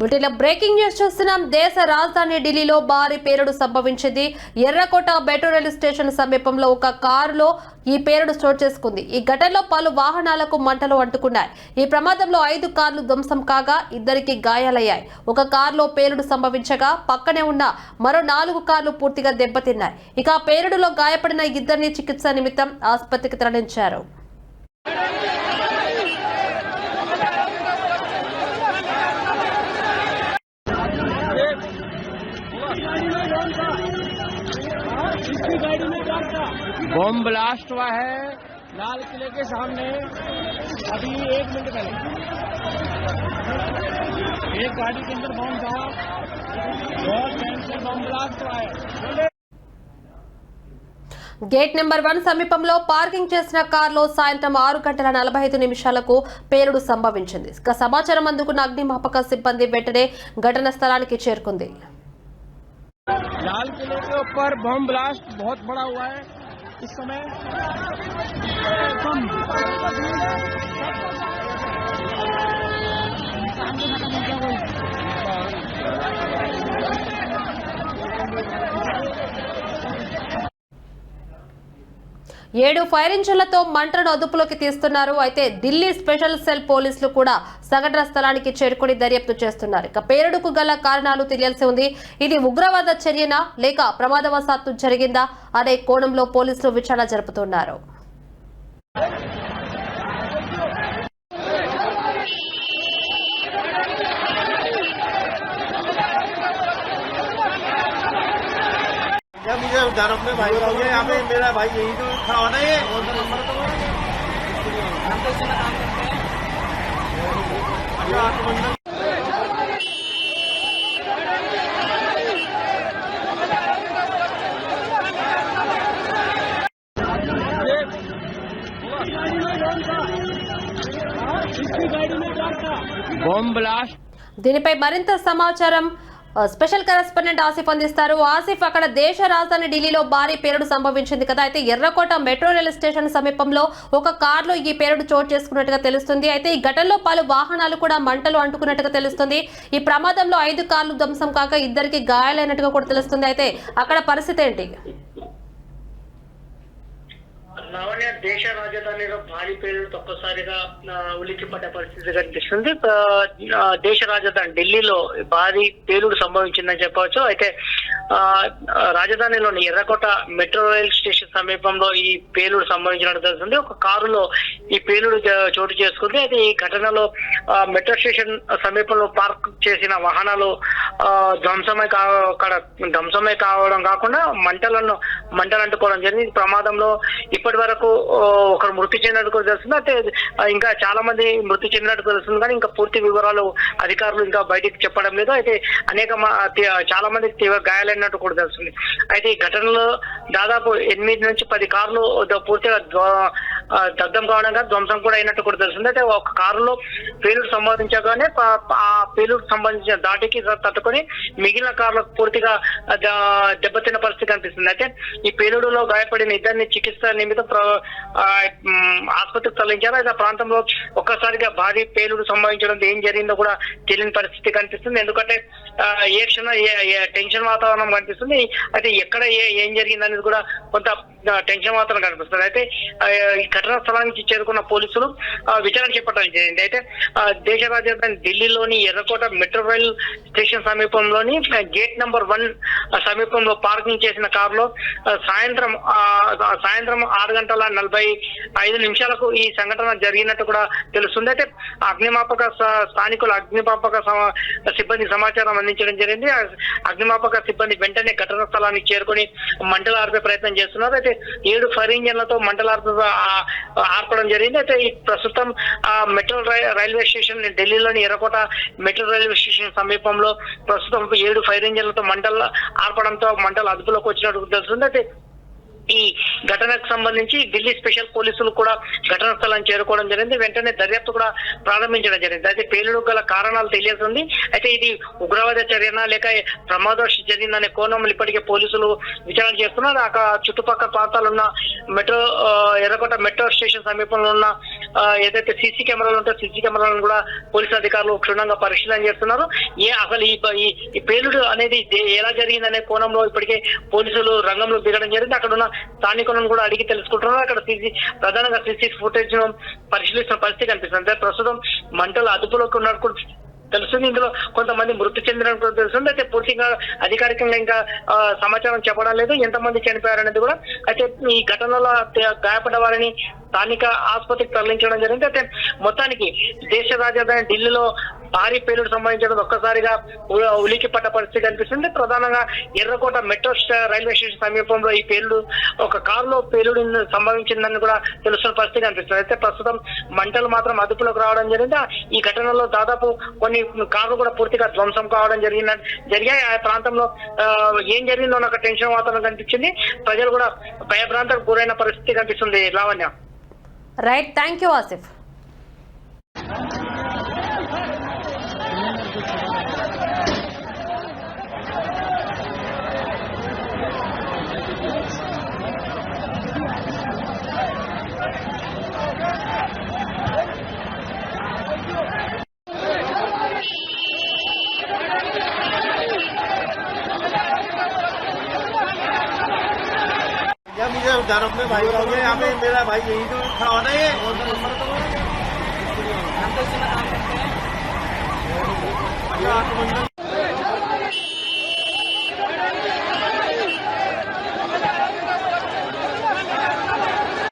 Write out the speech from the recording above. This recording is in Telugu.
బులెటిన్ బ్రేకింగ్ న్యూస్ చూస్తున్నాం. దేశ రాజధాని ఢిల్లీలో భారీ పేలుడు సంభవించింది. ఎర్రకోట మెట్రో రైలు స్టేషన్ సమీపంలో ఒక కారులో ఈ పేలుడు చోటు చేసుకుంది. ఈ ఘటనలో పలు వాహనాలకు మంటలు అంటుకున్నాయి. ఈ ప్రమాదంలో ఐదు కార్లు ధ్వంసం కాగా ఇద్దరికి గాయాలయ్యాయి. ఒక కారులో పేలుడు సంభవించగా పక్కనే ఉన్న మరో నాలుగు కార్లు పూర్తిగా దెబ్బతిన్నాయి. ఇక పేరుడులో పేలుడులో గాయపడిన ఇద్దరిని చికిత్స నిమిత్తం ఆసుపత్రికి తరలించారు. बॉम्ब ब्लास्ट हुआ है लाल किले के सामने अभी एक मिनट पहले एक गाड़ी के अंदर बॉम्ब था बहुत टाइम से बॉम्ब ब्लास्ट हुआ है గేట్ నెంబర్ వన్ సమీపంలో పార్కింగ్ చేసిన కారులో సాయంత్రం ఆరు గంటల నలభై ఐదు నిమిషాలకు పేలుడు సంభవించింది ఇక సమాచారం అందుకున్న అగ్నిమాపక సిబ్బంది వెంటనే ఘటన స్థలానికి చేరుకుంది लाल किले के ऊपर बॉम्ब ब्लास्ट बहुत बड़ा हुआ है Isso mesmo. ఏడు ఫైర్ ఇంజిన్లతో మంటను అదుపులోకి తీస్తున్నారు. అయితే ఢిల్లీ స్పెషల్ సెల్ పోలీసులు కూడా సంఘటన స్థలానికి చేరుకుని దర్యాప్తు చేస్తున్నారు. ఇక పేరుడుకు గల కారణాలు తెలియాల్సి ఉంది. ఇది ఉగ్రవాద చర్యనా లేక ప్రమాదవశాత్తు జరిగిందా అనే కోణంలో పోలీసులు విచారణ జరుపుతున్నారు. क्या मुझे उधर अपने भाई को ये यहाँ पे मेरा भाई यही तो खड़ा होना ये नंबर तो हम तो इसमें काम करते हैं अच्छा आपको बंदा बॉम्ब ब्लास्ट దీనిపై మరింత సమాచారం ఆ, స్పెషల్ కరెస్పాండెంట్ ఆసిఫ్ అందిస్తారు. ఆసిఫ్ అక్కడ దేశ రాజధాని ఢిల్లీలో భారీ పేలుడు సంభవించింది కదా. అయితే ఎర్రకోట మెట్రో రైల్ స్టేషన్ సమీపంలో ఒక కారులో ఈ పేలుడు చోటు చేసుకున్నట్టుగా తెలుస్తుంది. అయితే ఈ ఘటనలో పలు వాహనాలు కూడా మంటలు అంటుకున్నట్టుగా తెలుస్తుంది. ఈ ప్రమాదంలో ఐదు కార్లు ధ్వంసం కాక ఇద్దరికి గాయాలైనట్టుగా కూడా తెలుస్తుంది. అయితే అక్కడ పరిస్థితి ఏంటి? లావణ్య దేశ రాజధానిలో భారీ పేలుడు తప్పసారిగా ఉలిక్కిపడ్డ పరిస్థితి కనిపిస్తుంది. దేశ రాజధాని ఢిల్లీలో భారీ పేలుడు సంభవించిందని చెప్పవచ్చు. అయితే రాజధానిలోని ఎర్రకోట మెట్రో రైల్ స్టేషన్ సమీపంలో ఈ పేలుడు సంభవించినట్టు తెలుస్తుంది ఒక కారులో ఈ పేలుడు చోటు చేసుకుంది. అయితే ఈ ఘటనలో మెట్రో స్టేషన్ సమీపంలో పార్క్ చేసిన వాహనాలు ధ్వంసమై కా అక్కడ ధ్వంసమై కావడం కాకుండా మంటలను మంటలు అంటుకోవడం జరిగింది. ప్రమాదంలో ఇప్పటి వరకు ఒకరు మృతి చెందినట్టు కూడా తెలుస్తుంది. అయితే ఇంకా చాలా మంది మృతి చెందినట్టు తెలుస్తుంది. కానీ ఇంకా పూర్తి వివరాలు అధికారులు ఇంకా బయటికి చెప్పడం లేదు. అయితే అనేక మ- చాలా మంది తీవ్ర గాయాలు గాయాలైనట్టు కూడా తెలుస్తుంది. అయితే ఈ ఘటనలో దాదాపు ఎనిమిది నుంచి పది కార్లు పూర్తిగా దగ్ధం కావడంగా ధ్వంసం కూడా అయినట్టు కూడా తెలుస్తుంది. అయితే ఒక కారులో పేలుడు సంబంధించగానే ఆ పేలుడు సంబంధించిన దాటికి తట్టుకొని మిగిలిన కార్లకు పూర్తిగా దెబ్బతిన్న పరిస్థితి కనిపిస్తుంది. అయితే ఈ పేలుడులో గాయపడిన ఇద్దరిని చికిత్స నిమిత్తం ప్ర- ఆసుపత్రికి తరలించారు. అయితే ఆ ప్రాంతంలో ఒక్కసారిగా భారీ పేలుడు సంభవించడం ఏం జరిగిందో కూడా తెలియని పరిస్థితి కనిపిస్తుంది. ఎందుకంటే ఏ క్షణం టెన్షన్ వాతావరణం కనిపిస్తుంది. అయితే ఎక్కడ ఏ ఏం జరిగింది అనేది కూడా కొంత టెన్షన్ మాత్రం కనిపిస్తుంది. అయితే ఈ ఘటనా స్థలానికి చేరుకున్న పోలీసులు విచారణ చేపట్టడం జరిగింది. అయితే దేశ రాజధాని ఢిల్లీలోని ఎర్రకోట మెట్రో రైల్ స్టేషన్ సమీపంలోని గేట్ నంబర్ వన్ సమీపంలో పార్కింగ్ చేసిన కారులో సాయంత్రం సాయంత్రం ఆరు గంటల నలభై ఐదు నిమిషాలకు ఈ సంఘటన జరిగినట్టు కూడా తెలుస్తుంది. అయితే అగ్నిమాపక స్థానికుల స్థానికులు అగ్నిమాపక సిబ్బంది సమాచారం అందించడం జరిగింది. అగ్నిమాపక సిబ్బంది వెంటనే ఘటనా స్థలానికి చేరుకొని మంటలు ఆర్పే ప్రయత్నం చేస్తున్నారు. అయితే ఏడు ఫైర్ ఇంజన్లతో మంటలు ఆర్పడం జరిగింది. అయితే ఈ ప్రస్తుతం ఆ మెట్రో రైల్వే స్టేషన్ ఢిల్లీలోని ఎర్రకోట మెట్రో రైల్వే స్టేషన్ సమీపంలో ప్రస్తుతం ఏడు ఫైర్ ఇంజన్లతో మంటలు ఆర్పడంతో మంటలు అదుపులోకి వచ్చినట్టు తెలుస్తుంది. అయితే ఈ ఘటనకు సంబంధించి ఢిల్లీ స్పెషల్ పోలీసులు కూడా ఘటనా స్థలం చేరుకోవడం జరిగింది. వెంటనే దర్యాప్తు కూడా ప్రారంభించడం జరిగింది. అయితే పేలుడు గల కారణాలు తెలియతుంది అయితే ఇది ఉగ్రవాద చర్యనా లేక ప్రమాదవశ జరిగిందనే కోణంలో ఇప్పటికే పోలీసులు విచారణ చేస్తున్నారు. అక్కడ చుట్టుపక్కల ప్రాంతాలు ఉన్న మెట్రో ఎర్రకోట మెట్రో స్టేషన్ సమీపంలో ఉన్న ఏదైతే సీసీ కెమెరాలు ఉంటాయో సీసీ కెమెరాలను కూడా పోలీసు అధికారులు క్షుణ్ణంగా పరిశీలన చేస్తున్నారు. ఏ అసలు ఈ పేలుడు అనేది ఎలా జరిగిందనే కోణంలో ఇప్పటికే పోలీసులు రంగంలో దిగడం జరిగింది. అక్కడ ఉన్న స్థానికులను కూడా అడిగి తెలుసుకుంటున్నారు. అక్కడ సీసీ ప్రధానంగా సీసీ ఫుటేజ్ పరిశీలిస్తున్న పరిస్థితి కనిపిస్తుంది. అంటే ప్రస్తుతం మంటలు అదుపులోకి ఉన్నట్టు తెలుస్తుంది ఇందులో. కొంతమంది మృతి చెందినట్టు తెలుస్తుంది. అయితే పూర్తిగా అధికారికంగా ఇంకా సమాచారం చెప్పడం లేదు. ఎంతమంది చనిపోయారనేది కూడా అయితే ఈ ఘటనలో గాయపడ్డ వారిని స్థానిక ఆసుపత్రికి తరలించడం జరిగింది. అయితే మొత్తానికి దేశ రాజధాని ఢిల్లీలో భారీ పేలుడు సంభవించడం ఒక్కసారిగా ఉలికి పడ్డ పరిస్థితి కనిపిస్తుంది. ప్రధానంగా ఎర్రకోట మెట్రో రైల్వే స్టేషన్ సమీపంలో ఈ పేలుడు ఒక కారులో పేలుడు సంభవించిందని కూడా తెలుస్తున్న పరిస్థితి కనిపిస్తుంది. అయితే ప్రస్తుతం మంటలు మాత్రం అదుపులోకి రావడం జరిగింది. ఈ ఘటనలో దాదాపు కొన్ని కార్లు కూడా పూర్తిగా ధ్వంసం కావడం జరిగిన జరిగాయి. ఆ ప్రాంతంలో ఏం జరిగిందో ఒక టెన్షన్ వాతావరణం కనిపించింది. ప్రజలు కూడా భయభ్రాంతకు గురైన పరిస్థితి కనిపిస్తుంది. Lavanya. Right. Thank you Asif. जब में भाई हो। गया यहाँ पे मेरा भाई यही तो खड़ा होना है